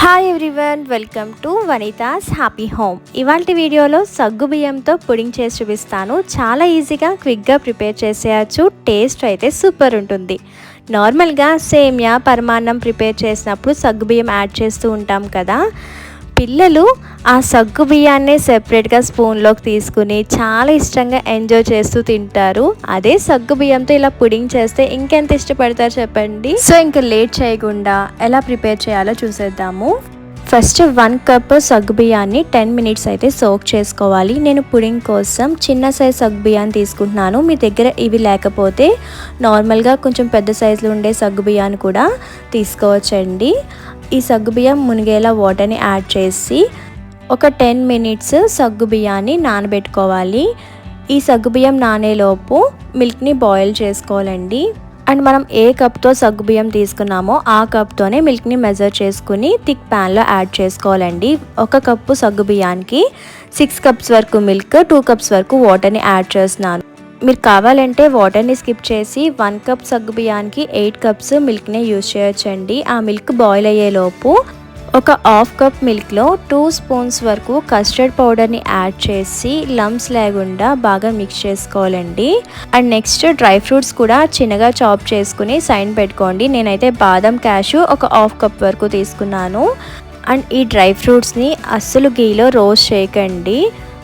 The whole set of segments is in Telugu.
Hi everyone welcome to Vanitha's happy home ఇవాళ వీడియోలో సగ్గు బియ్యంతో పుడింగ్ చేసి చూపిస్తాను. చాలా ఈజీగా క్విక్గా ప్రిపేర్ చేసేయచ్చు. టేస్ట్ అయితే సూపర్ ఉంటుంది. నార్మల్గా సేమియా పరమాన్నం ప్రిపేర్ చేసినప్పుడు సగ్గు బియ్యం యాడ్ చేస్తూ ఉంటాం కదా. పిల్లలు ఆ సగ్గు బియ్యాన్ని సెపరేట్గా స్పూన్లోకి తీసుకుని చాలా ఇష్టంగా ఎంజాయ్ చేస్తూ తింటారు. అదే సగ్గు బియ్యంతో ఇలా పుడింగ్ చేస్తే ఇంకెంత ఇష్టపడతారు చెప్పండి? సో ఇంకా లేట్ చేయకుండా ఎలా ప్రిపేర్ చేయాలో చూసేద్దాము. ఫస్ట్ వన్ కప్ సగ్గు బియ్యాన్ని టెన్ మినిట్స్ అయితే సోక్ చేసుకోవాలి. నేను పుడింగ్ కోసం చిన్న సైజ్ సగ్గు బియ్యాన్ని తీసుకుంటున్నాను. మీ దగ్గర ఇవి లేకపోతే నార్మల్గా కొంచెం పెద్ద సైజులో ఉండే సగ్గు బియ్యాన్ని కూడా తీసుకోవచ్చండి. ఈ సగ్గుబియ్యం మునిగేలా వాటర్ని యాడ్ చేసి ఒక టెన్ మినిట్స్ సగ్గుబియ్యాన్ని నానబెట్టుకోవాలి. ఈ సగ్గుబియ్యం నానేలోపు మిల్క్ని బాయిల్ చేసుకోవాలండి. అండ్ మనం ఏ కప్తో సగ్గుబియ్యం తీసుకున్నామో ఆ కప్తోనే మిల్క్ని మెజర్ చేసుకుని థిక్ ప్యాన్లో యాడ్ చేసుకోవాలండి. ఒక కప్పు సగ్గుబియ్యానికి సిక్స్ కప్స్ వరకు మిల్క్ టూ కప్స్ వరకు వాటర్ని యాడ్ చేస్తున్నాను. మీరు కావాలంటే వాటర్ని స్కిప్ చేసి వన్ కప్ సగ్గు బియ్యానికి ఎయిట్ కప్స్ మిల్క్నే యూజ్ చేయొచ్చండి. ఆ మిల్క్ బాయిల్ అయ్యేలోపు ఒక హాఫ్ కప్ మిల్క్లో టూ స్పూన్స్ వరకు కస్టర్డ్ పౌడర్ని యాడ్ చేసి లమ్స్ లేకుండా బాగా మిక్స్ చేసుకోవాలండి. అండ్ నెక్స్ట్ డ్రై ఫ్రూట్స్ కూడా చిన్నగా చాప్ చేసుకుని సైన్ పెట్టుకోండి. నేనైతే బాదం క్యాషు ఒక హాఫ్ కప్ వరకు తీసుకున్నాను. అండ్ ఈ డ్రై ఫ్రూట్స్ని అస్సలు గీలో రోస్ట్ చేయకండి.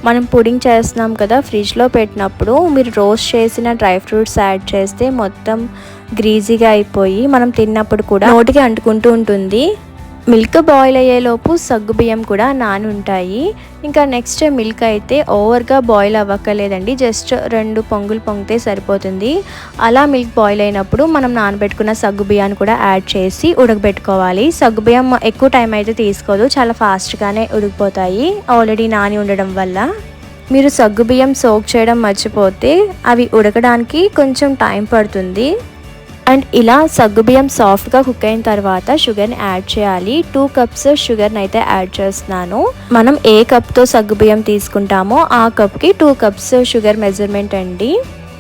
మనం పుడింగ్ చేస్తున్నాం కదా ఫ్రిడ్జ్లో పెట్టినప్పుడు మీరు రోస్ట్ చేసిన డ్రై ఫ్రూట్స్ యాడ్ చేస్తే మొత్తం గ్రీజీగా అయిపోయి మనం తిన్నప్పుడు కూడా నోటికి అంటుకుంటూ ఉంటుంది. మిల్క్ బాయిల్ అయ్యేలోపు సగ్గు బియ్యం కూడా నాని ఉంటాయి ఇంకా నెక్స్ట్ మిల్క్ అయితే ఓవర్గా బాయిల్ అవ్వక్కర్లేదండి. జస్ట్ రెండు పొంగులు పొంగితే సరిపోతుంది. అలా మిల్క్ బాయిల్ అయినప్పుడు మనం నానబెట్టుకున్న సగ్గు బియ్యాన్ని కూడా యాడ్ చేసి ఉడకబెట్టుకోవాలి. సగ్గు బియ్యం ఎక్కువ టైం అయితే తీసుకోదు. చాలా ఫాస్ట్గానే ఉడికిపోతాయి. ఆల్రెడీ నాని ఉండడం వల్ల. మీరు సగ్గు బియ్యం సోక్ చేయడం మర్చిపోతే అవి ఉడకడానికి కొంచెం టైం పడుతుంది. అండ్ ఇలా సగ్గుబియ్యం సాఫ్ట్గా కుక్ అయిన తర్వాత షుగర్ని యాడ్ చేయాలి. టూ కప్స్ షుగర్ని అయితే యాడ్ చేస్తున్నాను. మనం ఏ కప్తో సగ్గుబియ్యం తీసుకుంటామో ఆ కప్కి టూ కప్స్ షుగర్ మెజర్మెంట్ అండి.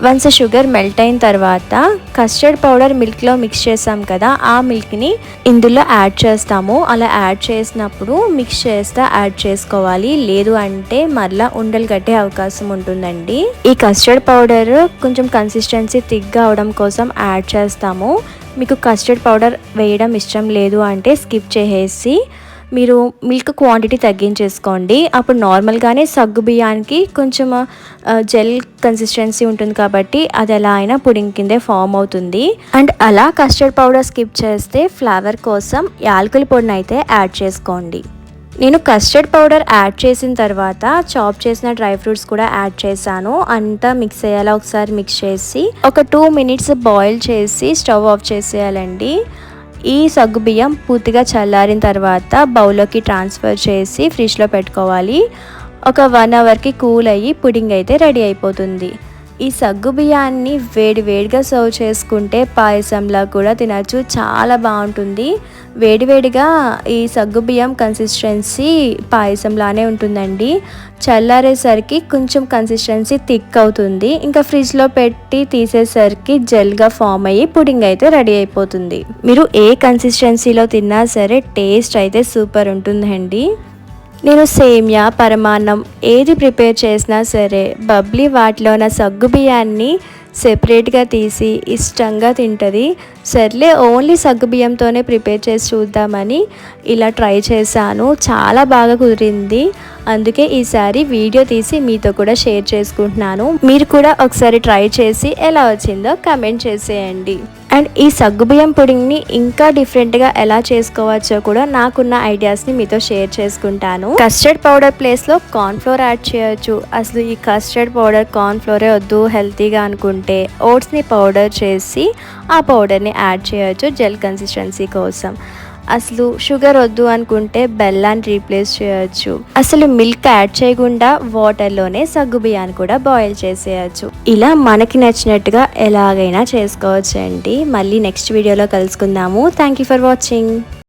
వన్స్ షుగర్ మెల్ట్ అయిన తర్వాత కస్టర్డ్ పౌడర్ మిల్క్లో మిక్స్ చేసాం కదా ఆ మిల్క్ని ఇందులో యాడ్ చేస్తాము. అలా యాడ్ చేసినప్పుడు మిక్స్ చేస్తా యాడ్ చేసుకోవాలి. లేదు అంటే మరలా ఉండలు కట్టే అవకాశం ఉంటుందండి. ఈ కస్టర్డ్ పౌడర్ కొంచెం కన్సిస్టెన్సీ థిక్గా అవడం కోసం యాడ్ చేస్తాము. మీకు కస్టర్డ్ పౌడర్ వేయడం ఇష్టం లేదు అంటే స్కిప్ చేసేసి మీరు మిల్క్ క్వాంటిటీ తగ్గించేసుకోండి. అప్పుడు నార్మల్గానే సగ్గు బియ్యానికి కొంచెం జెల్ కన్సిస్టెన్సీ ఉంటుంది కాబట్టి అది ఎలా అయినా పుడింగ్ కిందే ఫామ్ అవుతుంది. అండ్ అలా కస్టర్డ్ పౌడర్ స్కిప్ చేస్తే ఫ్లేవర్ కోసం యాలకుల పొడిని అయితే యాడ్ చేసుకోండి. నేను కస్టర్డ్ పౌడర్ యాడ్ చేసిన తర్వాత చాప్ చేసిన డ్రై ఫ్రూట్స్ కూడా యాడ్ చేశాను. అంతా మిక్స్ అయ్యేలా ఒకసారి మిక్స్ చేసి ఒక టూ మినిట్స్ బాయిల్ చేసి స్టవ్ ఆఫ్ చేసేయాలండి. ఈ సగ్గు బియ్యం పూర్తిగా చల్లారిన తర్వాత బౌల్లోకి ట్రాన్స్ఫర్ చేసి ఫ్రిడ్జ్లో పెట్టుకోవాలి. ఒక వన్ అవర్కి కూల్ అయ్యి పుడింగ్ అయితే రెడీ అయిపోతుంది. ఈ సగ్గు బియ్యాన్ని వేడి వేడిగా సర్వ్ చేసుకుంటే పాయసంలా కూడా తినచ్చు. చాలా బాగుంటుంది. వేడివేడిగా ఈ సగ్గు బియ్యం కన్సిస్టెన్సీ పాయసంలానే ఉంటుందండి. చల్లారేసరికి కొంచెం కన్సిస్టెన్సీ థిక్ అవుతుంది. ఇంకా ఫ్రిడ్జ్లో పెట్టి తీసేసరికి జెల్గా ఫామ్ అయ్యి పుడింగ్ అయితే రెడీ అయిపోతుంది. మీరు ఏ కన్సిస్టెన్సీలో తిన్నా సరే టేస్ట్ అయితే సూపర్ ఉంటుందండి. నేను సేమియా పరమాన్నం ఏది ప్రిపేర్ చేసినా సరే బబ్లీ వాటిలో నా సగ్గు బియ్యాన్ని సెపరేట్గా తీసి ఇష్టంగా తింటుంది. సర్లే ఓన్లీ సగ్గు బియ్యంతోనే ప్రిపేర్ చేసి చూద్దామని ఇలా ట్రై చేశాను. చాలా బాగా కుదిరింది. అందుకే ఈసారి వీడియో తీసి మీతో కూడా షేర్ చేసుకుంటున్నాను. మీరు కూడా ఒకసారి ట్రై చేసి ఎలా వచ్చిందో కమెంట్ చేసేయండి. అండ్ ఈ సగ్గుబియ్యం పుడింగ్ని ఇంకా డిఫరెంట్గా ఎలా చేసుకోవచ్చో కూడా నాకున్న ఐడియాస్ని మీతో షేర్ చేసుకుంటాను. కస్టర్డ్ పౌడర్ ప్లేస్లో కార్న్ఫ్లోర్ యాడ్ చేయొచ్చు. అసలు ఈ కస్టర్డ్ పౌడర్ కార్న్ఫ్లోరే వద్దు హెల్తీగా అనుకుంటే ఓట్స్ని పౌడర్ చేసి ఆ పౌడర్ని యాడ్ చేయొచ్చు జెల్ కన్సిస్టెన్సీ కోసం. అసలు షుగర్ వద్దు అనుకుంటే బెల్లాన్ని రీప్లేస్ చేయొచ్చు. అసలు మిల్క్ యాడ్ చేయకుండా వాటర్లోనే సగ్గు బియ్యాన్ని కూడా బాయిల్ చేసేయచ్చు. ఇలా మనకి నచ్చినట్టుగా ఎలాగైనా చేసుకోవచ్చు అండి మళ్ళీ నెక్స్ట్ వీడియోలో కలుసుకుందాము. Thank you for watching